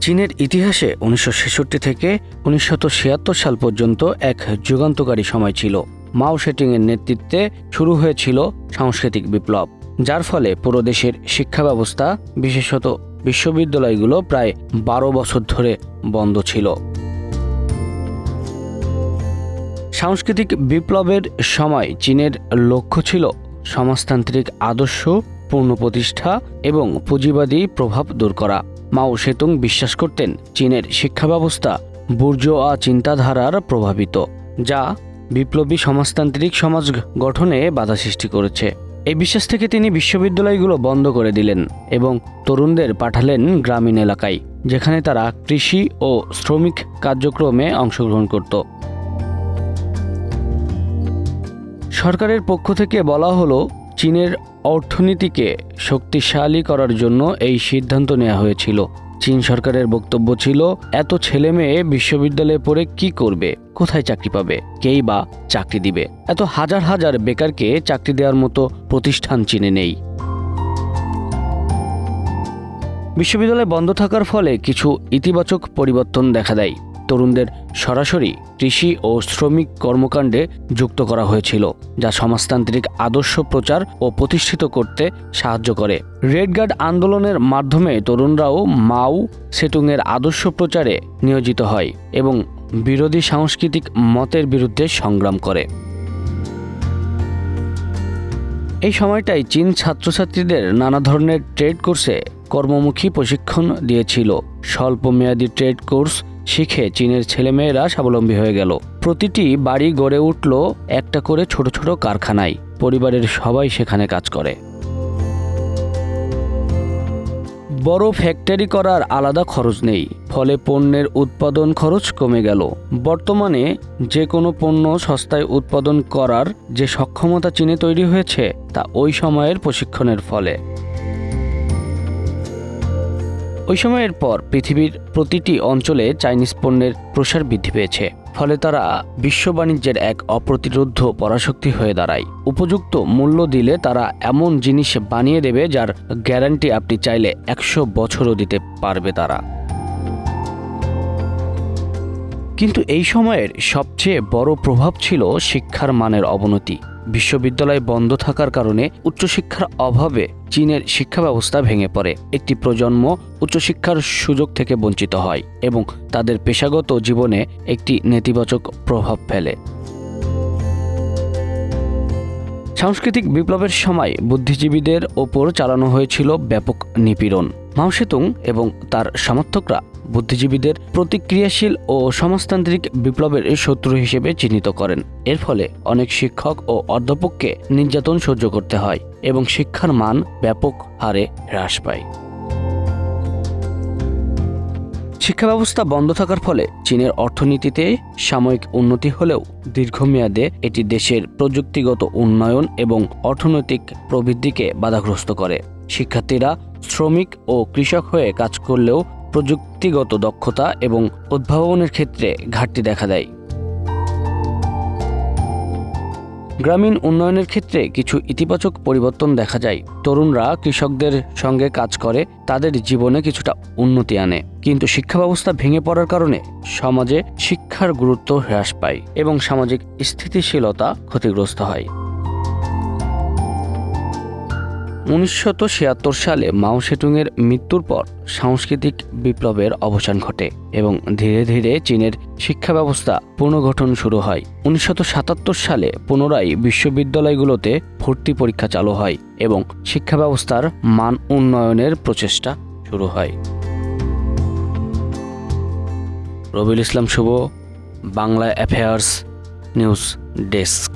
চীনের ইতিহাসে উনিশশো ছেষট্টি থেকে উনিশশো ছিয়াত্তর সাল পর্যন্ত এক যুগান্তকারী সময় ছিল। মাও সেটিংয়ের নেতৃত্বে শুরু হয়েছিল সাংস্কৃতিক বিপ্লব, যার ফলে পুরো দেশের শিক্ষা ব্যবস্থা বিশেষত বিশ্ববিদ্যালয়গুলো প্রায় বারো বছর ধরে বন্ধ ছিল। সাংস্কৃতিক বিপ্লবের সময় চীনের লক্ষ্য ছিল সমাজতান্ত্রিক আদর্শ, পূর্ণ প্রতিষ্ঠা এবং পুঁজিবাদী প্রভাব দূর করা। মাও সেতুং বিশ্বাস করতেন চীনের শিক্ষা ব্যবস্থা বুর্জোয়া চিন্তাধারার প্রভাবিত, যা বিপ্লবী সমাজতান্ত্রিক সমাজ গঠনে বাধা সৃষ্টি করেছে। এই বিশ্বাস থেকে তিনি বিশ্ববিদ্যালয়গুলো বন্ধ করে দিলেন এবং তরুণদের পাঠালেন গ্রামীণ এলাকায়, যেখানে তারা কৃষি ও শ্রমিক কার্যক্রমে অংশগ্রহণ করত। সরকারের পক্ষ থেকে বলা হলো চীনের অর্থনীতিকে শক্তিশালী করার জন্য এই সিদ্ধান্ত নেওয়া হয়েছিল। চীন সরকারের বক্তব্য ছিল, এত ছেলে মেয়ে বিশ্ববিদ্যালয়ে পড়ে কি করবে? কোথায় চাকরি পাবে? কেই বা চাকরি দিবে? এত হাজার হাজার বেকারকে চাকরি দেওয়ার মতো প্রতিষ্ঠান চীনে নেই। বিশ্ববিদ্যালয় বন্ধ থাকার ফলে কিছু ইতিবাচক পরিবর্তন দেখা দেয়। তরুণদের সরাসরি কৃষি ও শ্রমিক কর্মকাণ্ডে যুক্ত করা হয়েছিল, যা সমাজতান্ত্রিক আদর্শ প্রচার ও প্রতিষ্ঠিত করতে সাহায্য করে। রেড গার্ড আন্দোলনের মাধ্যমে তরুণরাও মাও সেতুংয়ের আদর্শ প্রচারে নিয়োজিত হয় এবং বিরোধী সাংস্কৃতিক মতের বিরুদ্ধে সংগ্রাম করে। এই সময়টাই চীন ছাত্রছাত্রীদের নানা ধরনের ট্রেড কোর্সে কর্মমুখী প্রশিক্ষণ দিয়েছিল। স্বল্পমেয়াদী ট্রেড কোর্স শিখে চীনের ছেলেমেয়েরা স্বাবলম্বী হয়ে গেল। প্রতিটি বাড়ি গড়ে উঠল একটা করে ছোট ছোট কারখানায়। পরিবারের সবাই সেখানে কাজ করে। বড় ফ্যাক্টরি করার আলাদা খরচ নেই। ফলে পণ্যের উৎপাদন খরচ কমে গেল। বর্তমানে যে কোনো পণ্য সস্তায় উৎপাদন করার যে সক্ষমতা চীনে তৈরি হয়েছে, তা ওই সময়ের প্রশিক্ষণের ফলে। ওই সময়ের পর পৃথিবীর প্রতিটি অঞ্চলে চাইনিজ পণ্যের প্রসার বৃদ্ধি পেয়েছে, ফলে তারা বিশ্ব বাণিজ্যের এক অপ্রতিরোধ্য পরাশক্তি হয়ে দাঁড়ায়। উপযুক্ত মূল্য দিলে তারা এমন জিনিস বানিয়ে দেবে যার গ্যারান্টি আপনি চাইলে একশো বছরও দিতে পারবে তারা। কিন্তু এই সময়ের সবচেয়ে বড় প্রভাব ছিল শিক্ষার মানের অবনতি। বিশ্ববিদ্যালয় বন্ধ থাকার কারণে উচ্চশিক্ষার অভাবে চীনের শিক্ষা ব্যবস্থা ভেঙে পড়ে। একটি প্রজন্ম উচ্চশিক্ষার সুযোগ থেকে বঞ্চিত হয় এবং তাদের পেশাগত জীবনে একটি নেতিবাচক প্রভাব ফেলে। সাংস্কৃতিক বিপ্লবের সময় বুদ্ধিজীবীদের ওপর চালানো হয়েছিল ব্যাপক নিপীড়ন। মাও সেতুং এবং তার সমর্থকরা বুদ্ধিজীবীদের প্রতিক্রিয়াশীল ও সমাজতান্ত্রিক বিপ্লবের শত্রু হিসেবে চিহ্নিত করেন। এর ফলে অনেক শিক্ষক ও অধ্যাপককে নির্যাতন সহ্য করতে হয় এবং শিক্ষার মান ব্যাপক হারে হ্রাস পায়। শিক্ষা ব্যবস্থা বন্ধ থাকার ফলে চীনের অর্থনীতিতে সাময়িক উন্নতি হলেও দীর্ঘমেয়াদে এটি দেশের প্রযুক্তিগত উন্নয়ন এবং অর্থনৈতিক প্রবৃদ্ধিকে বাধাগ্রস্ত করে। শিক্ষার্থীরা শ্রমিক ও কৃষক হয়ে কাজ করলেও প্রযুক্তিগত দক্ষতা এবং উদ্ভাবনের ক্ষেত্রে ঘাটতি দেখা দেয়। গ্রামীণ উন্নয়নের ক্ষেত্রে কিছু ইতিবাচক পরিবর্তন দেখা যায়। তরুণরা কৃষকদের সঙ্গে কাজ করে, তাদের জীবনে কিছুটা উন্নতি আনে। কিন্তু শিক্ষা ব্যবস্থা ভেঙে পড়ার কারণে সমাজে শিক্ষার গুরুত্ব হ্রাস পায় এবং সামাজিক স্থিতিশীলতা ক্ষতিগ্রস্ত হয়। উনিশশো সালে মাও সেতুংয়ের মৃত্যুর পর সাংস্কৃতিক বিপ্লবের অবসান ঘটে এবং ধীরে ধীরে চীনের শিক্ষা ব্যবস্থা পুনর্গঠন শুরু হয়। উনিশশো সাতাত্তর সালে পুনরায় বিশ্ববিদ্যালয়গুলোতে ভর্তি পরীক্ষা চালু হয় এবং শিক্ষা ব্যবস্থার মান উন্নয়নের প্রচেষ্টা শুরু হয়। Rabiul Islam Shuvo, Bangla affairs news desk.